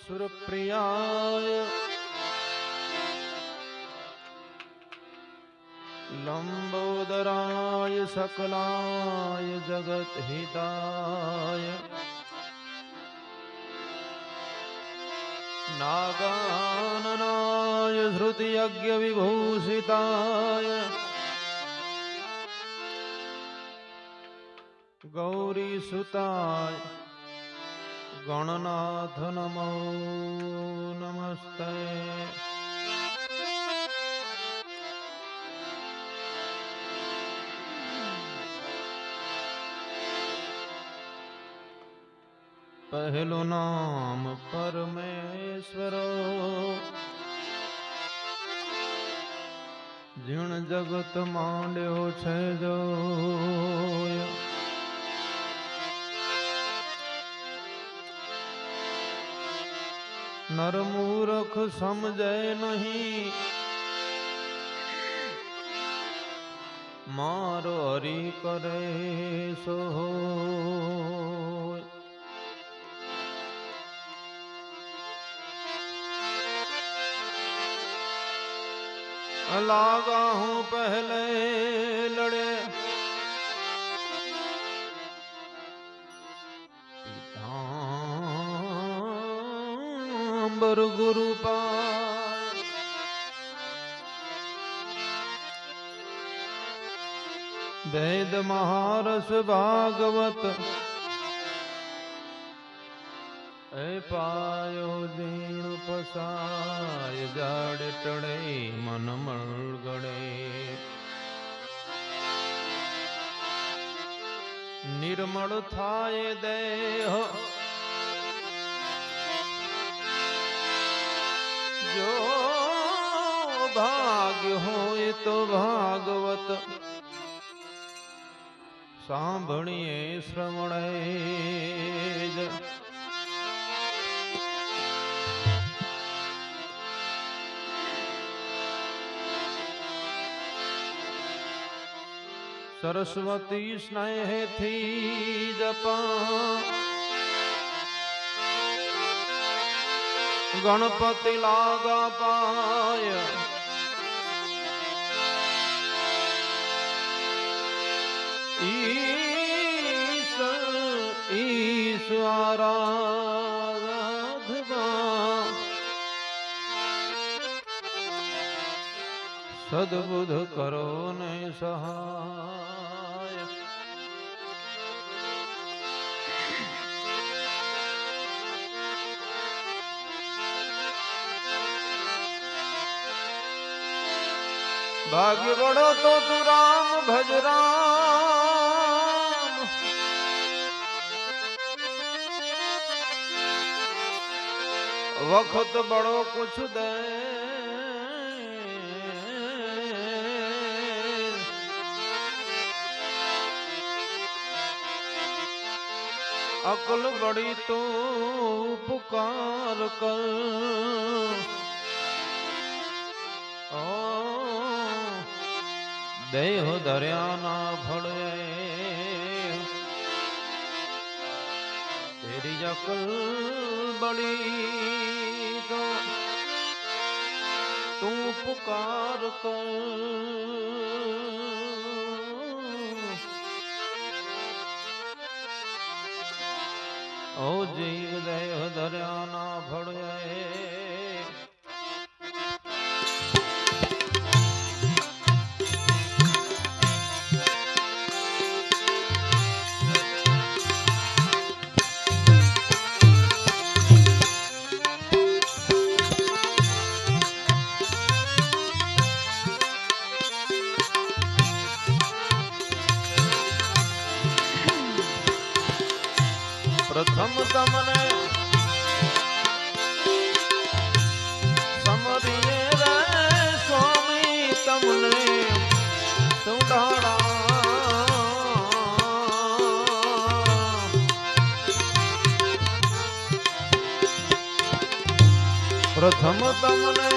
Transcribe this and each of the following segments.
સુરપ્રિયાય લંબોદરાય સકલાય જગત હિતાય નાગાનનાય ધૃતયજ્ઞ વિભૂષિતાય ગૌરી સુતાય ગણનાથ નમો નમસ્તે પહેલું નામ પરમેશ્વરો જીણ જગત માંડ્યો છે જો નરમૂરખ સમજે નહીં. મારો હરી કરે સો. લાગા હું પહેલે લડે ગુરુ વેદ મહારસ ભાગવત. એ પાયો દીણ પસાય જાડ ટળે મન મળગડે નિર્મળ થાય દેહ જો ભાગ્ય હોય તો ભાગવત. સાંભણીએ શ્રવણે જ સરસ્વતી સ્નેહથી જપા. ગણપતિ લાગા પાય ઈશ ઈશ આરાધવા સદબુધ કરો ને સહાય ભાગ્ય બળો તો તું રામ ભજ રામ. વખત બળો કુછ દે. અકલ બડી તું પુકાર કર. દેહ દરિયાના ભળે તેરી અકલ બળી તો તું પુકાર તો ઓ જીવ દેહ દરિયાના ભળે પ્રથમ તમને સમરીએ રે સ્વામી તમને સુડાણા પ્રથમ તમને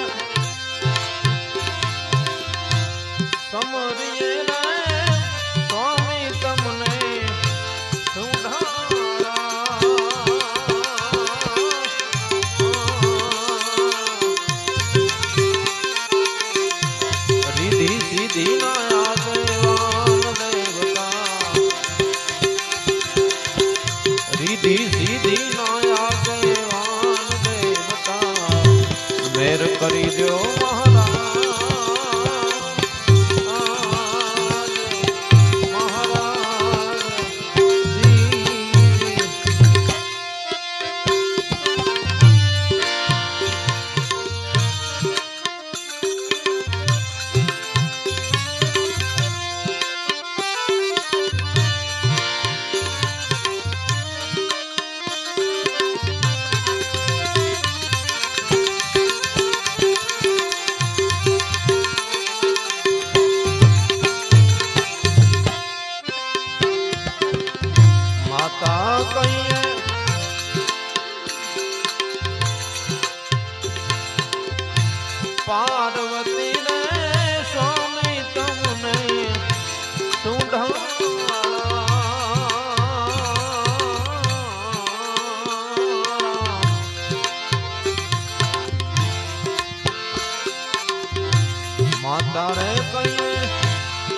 માતા રે કહીએ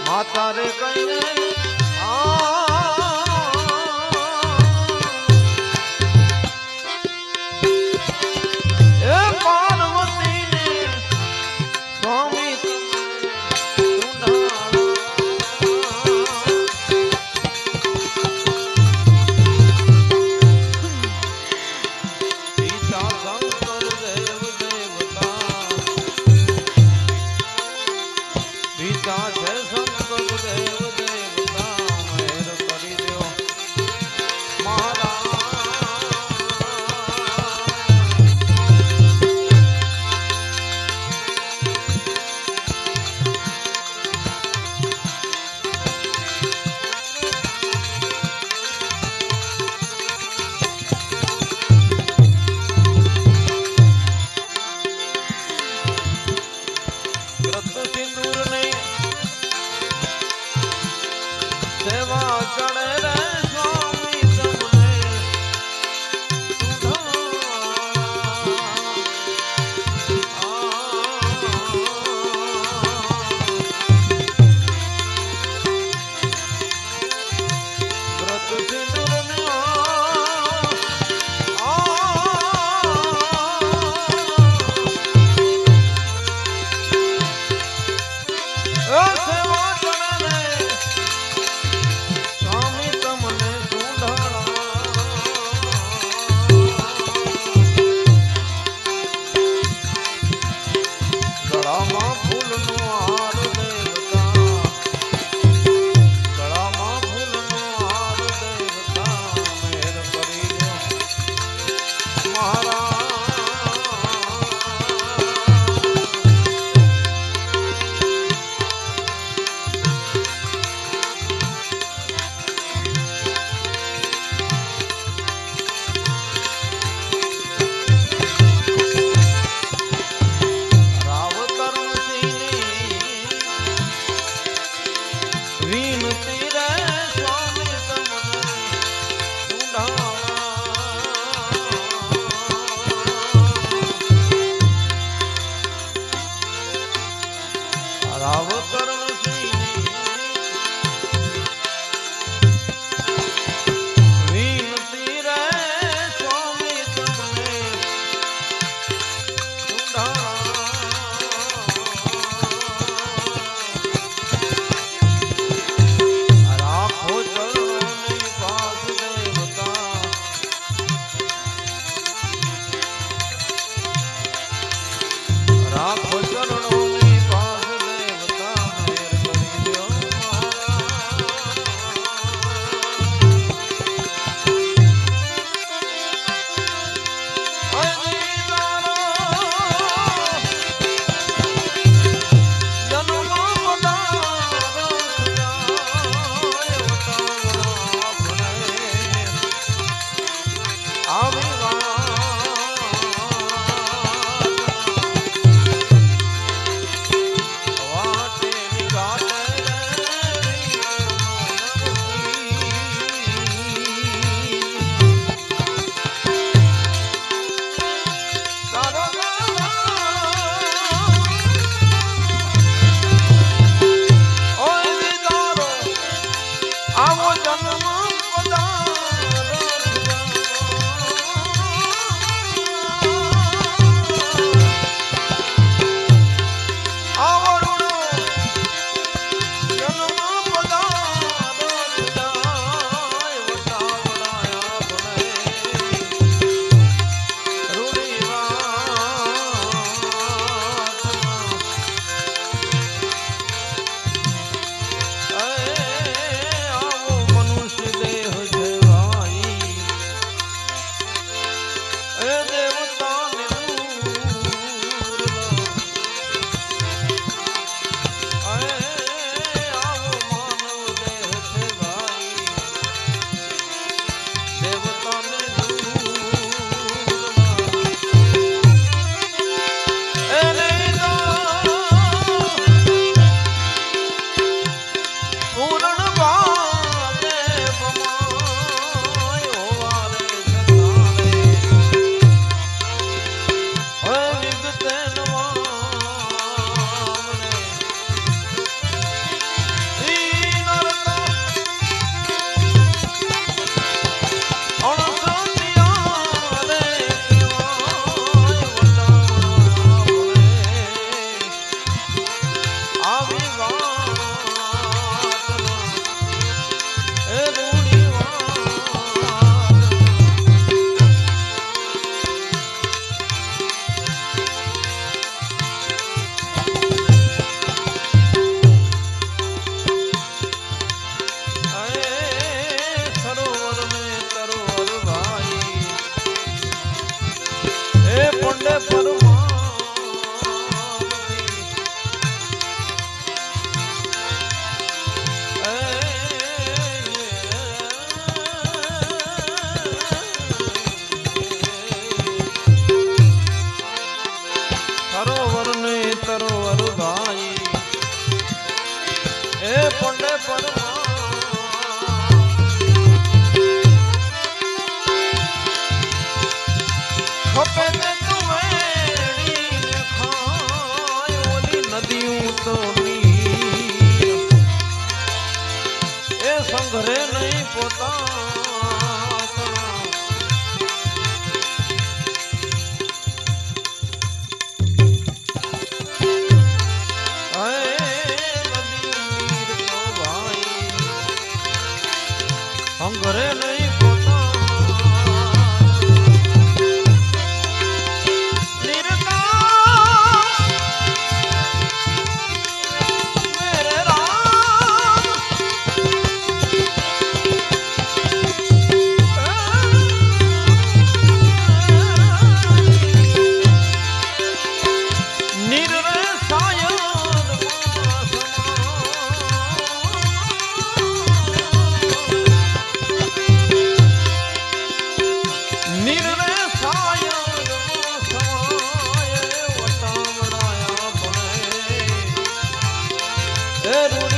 માતા રે કહીએ એ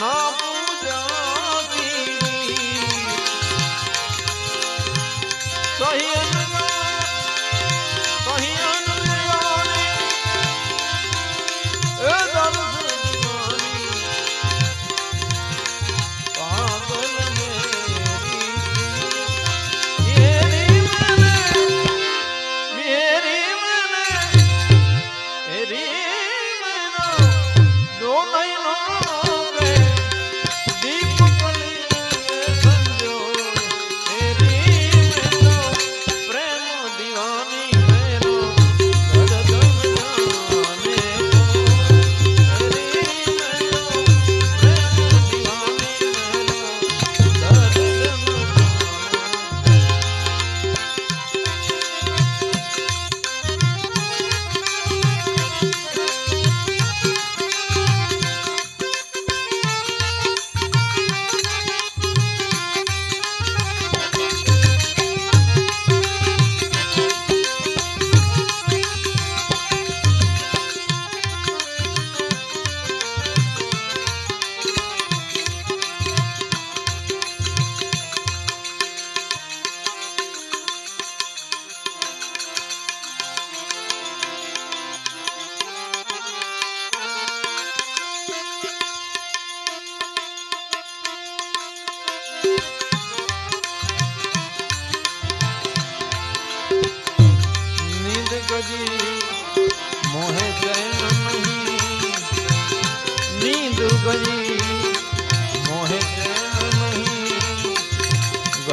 mom.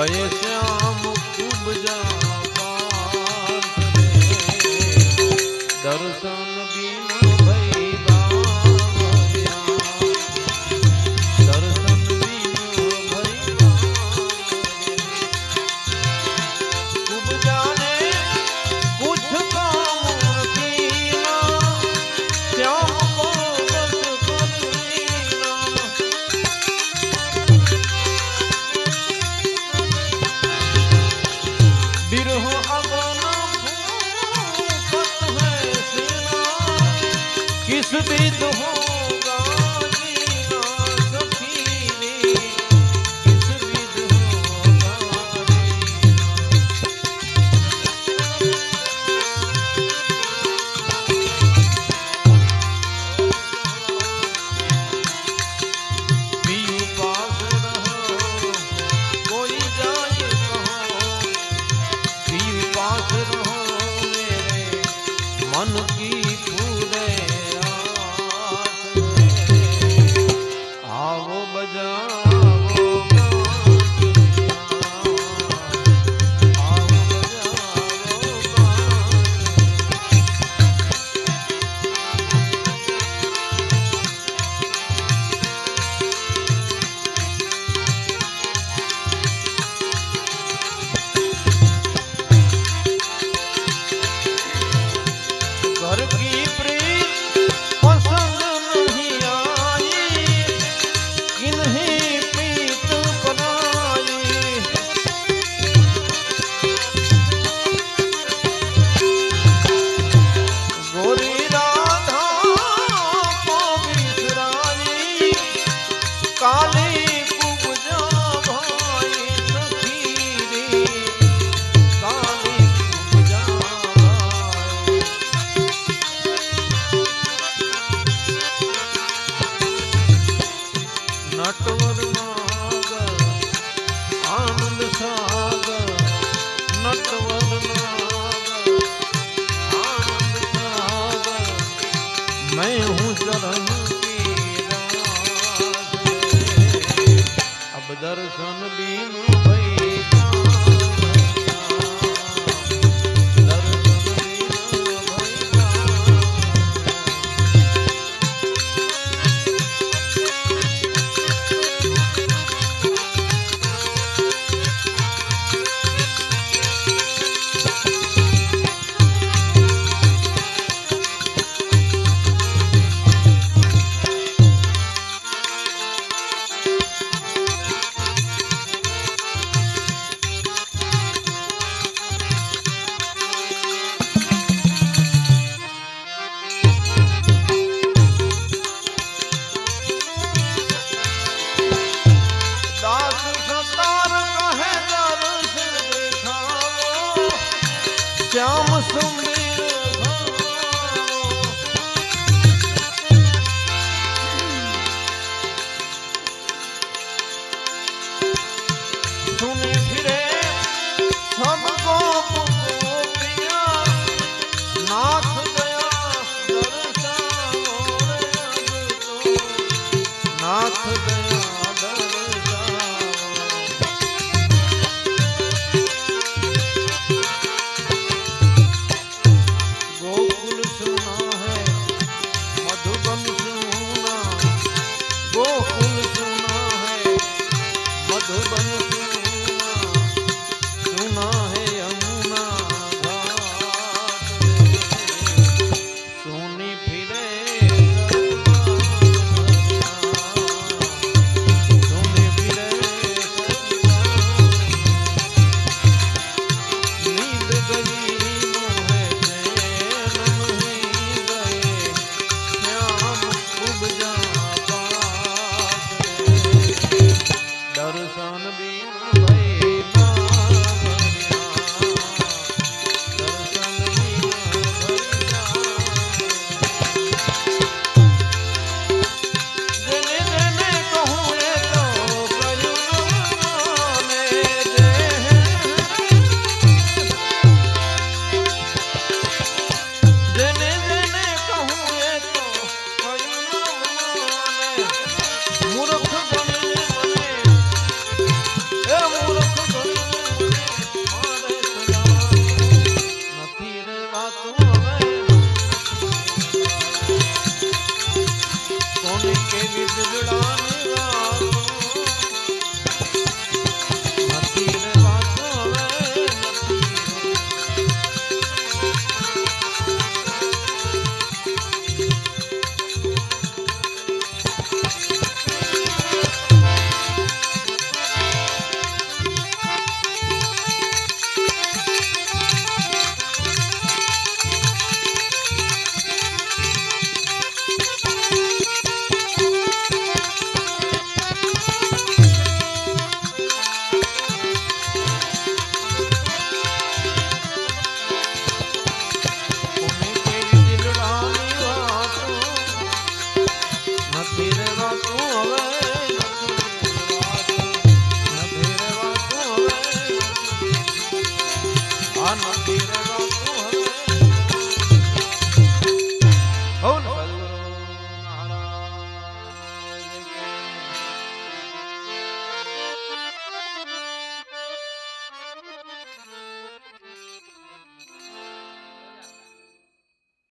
કહે શ્યામ ખૂબ જા દર્શન আসবে